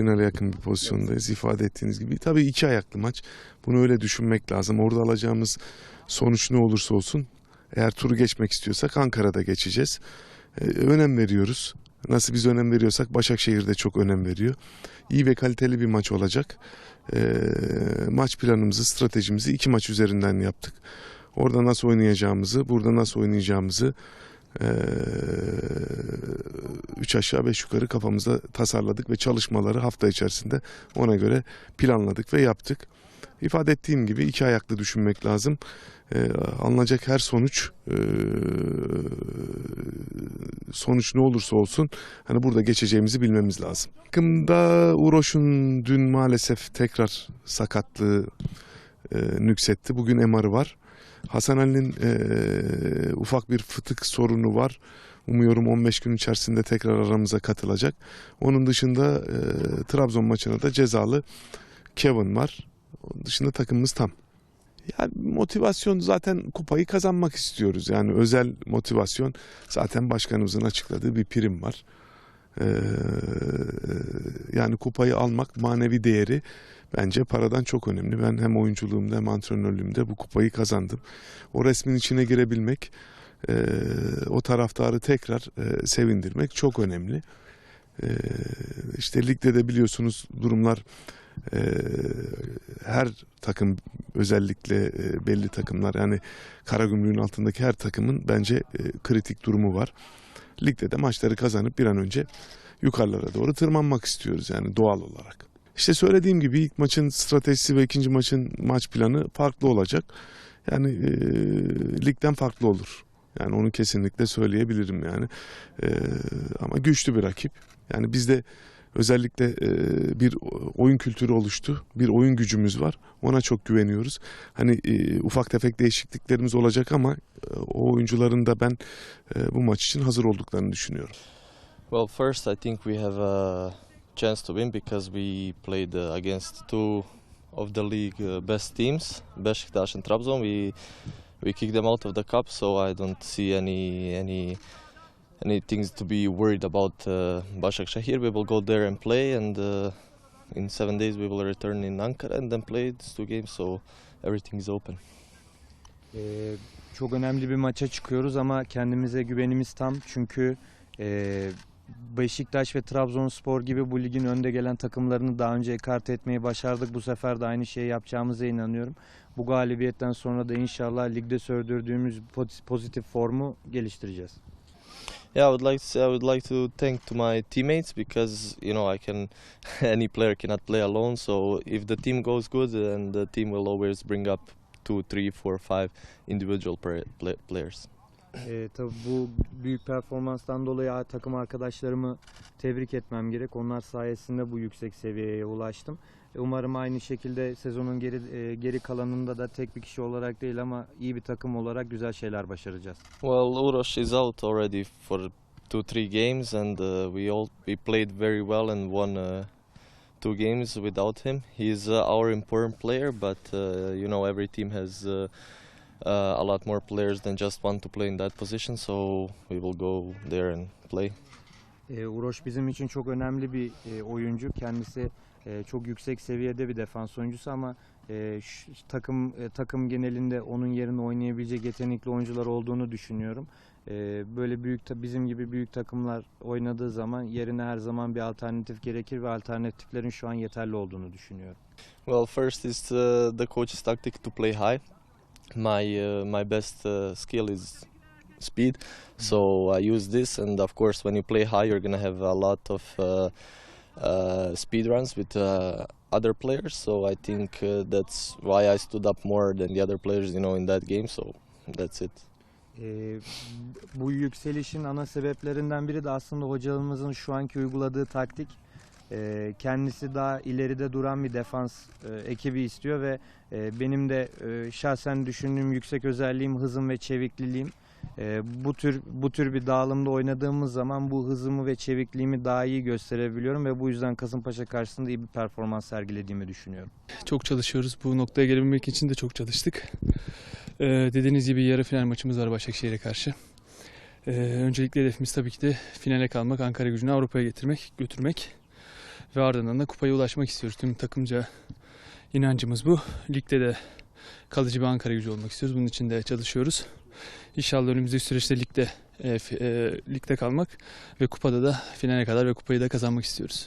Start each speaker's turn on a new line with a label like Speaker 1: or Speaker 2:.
Speaker 1: finale yakın bir pozisyondayız ifade ettiğiniz gibi. Tabii iki ayaklı maç. Bunu öyle düşünmek lazım. Orada alacağımız sonuç ne olursa olsun eğer turu geçmek istiyorsak Ankara'da geçeceğiz. Ee, önem veriyoruz. Nasıl biz önem veriyorsak Başakşehir de çok önem veriyor. İyi ve kaliteli bir maç olacak. Ee, maç planımızı, stratejimizi iki maç üzerinden yaptık. Orada nasıl oynayacağımızı, burada nasıl oynayacağımızı ee, üç aşağı beş yukarı kafamızda tasarladık ve çalışmaları hafta içerisinde ona göre planladık ve yaptık. İfade ettiğim gibi iki ayaklı düşünmek lazım. Ee, alınacak her sonuç ee, sonuç ne olursa olsun hani burada geçeceğimizi bilmemiz lazım. Takımda Uroş'un dün maalesef tekrar sakatlığı e, nüksetti. Bugün MR'ı var. Hasan Ali'nin e, ufak bir fıtık sorunu var. Umuyorum 15 gün içerisinde tekrar aramıza katılacak. Onun dışında e, Trabzon maçına da cezalı Kevin var. Onun dışında takımımız tam. Ya motivasyon zaten kupayı kazanmak istiyoruz. Yani özel motivasyon zaten başkanımızın açıkladığı bir prim var. Ee, yani kupayı almak manevi değeri bence paradan çok önemli. Ben hem oyunculuğumda hem antrenörlüğümde bu kupayı kazandım. O resmin içine girebilmek, e, o taraftarı tekrar e, sevindirmek çok önemli. E, işte ligde de biliyorsunuz durumlar e, her takım özellikle e, belli takımlar yani Karagümrük'ün altındaki her takımın bence e, kritik durumu var. Ligde de maçları kazanıp bir an önce yukarılara doğru tırmanmak istiyoruz yani doğal olarak. İşte söylediğim gibi ilk maçın stratejisi ve ikinci maçın maç planı farklı olacak. Yani e, ligden farklı olur. Yani onu kesinlikle söyleyebilirim yani. E, ama güçlü bir rakip. Yani bizde özellikle e, bir oyun kültürü oluştu. Bir oyun gücümüz var. Ona çok güveniyoruz. Hani e, ufak tefek değişikliklerimiz olacak ama e, o oyuncuların da ben e, bu maç için hazır olduklarını düşünüyorum.
Speaker 2: Well, first, I think we have a chance to win because we played uh, against two of the league uh, best teams, Besiktas and Trabzon. We we kicked them out of the cup, so I don't see any any any things to be worried about. Uh, Başakşehir, we will go there and play, and uh, in seven days we will return in Ankara and then play these two games. So everything is open.
Speaker 3: Ee, çok önemli bir maça çıkıyoruz ama kendimize güvenimiz tam. Çünkü Beşiktaş ve Trabzonspor gibi bu ligin önde gelen takımlarını daha önce ekarte etmeyi başardık. Bu sefer de aynı şeyi yapacağımıza inanıyorum. Bu galibiyetten sonra da inşallah ligde sürdürdüğümüz poz- pozitif formu geliştireceğiz.
Speaker 2: Yeah, I would like to say, I would like to thank to my teammates because you know I can any player cannot play alone. So if the team goes good, then the team will always bring up two, three, four, five individual players.
Speaker 3: Ee, tabii bu büyük performanstan dolayı takım arkadaşlarımı tebrik etmem gerek. Onlar sayesinde bu yüksek seviyeye ulaştım. E, Umarım aynı şekilde sezonun geri e, geri kalanında da tek bir kişi olarak değil ama iyi bir takım olarak güzel şeyler başaracağız.
Speaker 2: Well, Uros is out already for two, three games, and uh, we all we played very well and won uh, two games without him. He's uh, our important player, but uh, you know every team has. Uh, uh, a lot more players than just one to play in that position, so we will go there and play.
Speaker 3: E, Uroş bizim için çok önemli bir e, oyuncu. Kendisi e, çok yüksek seviyede bir defans oyuncusu ama e, şu- takım e, takım genelinde onun yerine oynayabilecek yetenekli oyuncular olduğunu düşünüyorum. E, böyle büyük bizim gibi büyük takımlar oynadığı zaman yerine her zaman bir alternatif gerekir ve alternatiflerin şu an yeterli olduğunu düşünüyorum.
Speaker 2: Well, first is uh, the coach's tactic to play high. My uh, my best uh, skill is speed, so I use this. And of course, when you play high, you're gonna have a lot of uh, uh, speed runs with uh, other players. So I think uh, that's why I stood up more than the other players, you know, in that game. So that's it.
Speaker 3: E, bu yükselişin ana sebeplerinden biri de aslında hocamızın şu anki uyguladığı taktik. E, kendisi daha ileride duran bir defans e, ekibi istiyor ve e, benim de e, şahsen düşündüğüm yüksek özelliğim hızım ve çevikliliğim. E, bu tür bu tür bir dağılımda oynadığımız zaman bu hızımı ve çevikliğimi daha iyi gösterebiliyorum ve bu yüzden Kasımpaşa karşısında iyi bir performans sergilediğimi düşünüyorum.
Speaker 4: Çok çalışıyoruz. Bu noktaya gelebilmek için de çok çalıştık. Ee, dediğiniz gibi yarı final maçımız var Başakşehir'e karşı. Ee, öncelikle hedefimiz tabii ki de finale kalmak, Ankara gücünü Avrupa'ya getirmek, götürmek. Ve ardından da kupaya ulaşmak istiyoruz. Tüm takımca inancımız bu. Ligde de kalıcı bir Ankara gücü olmak istiyoruz. Bunun için de çalışıyoruz. İnşallah önümüzdeki süreçte ligde e, e, ligde kalmak ve kupada da finale kadar ve kupayı da kazanmak istiyoruz.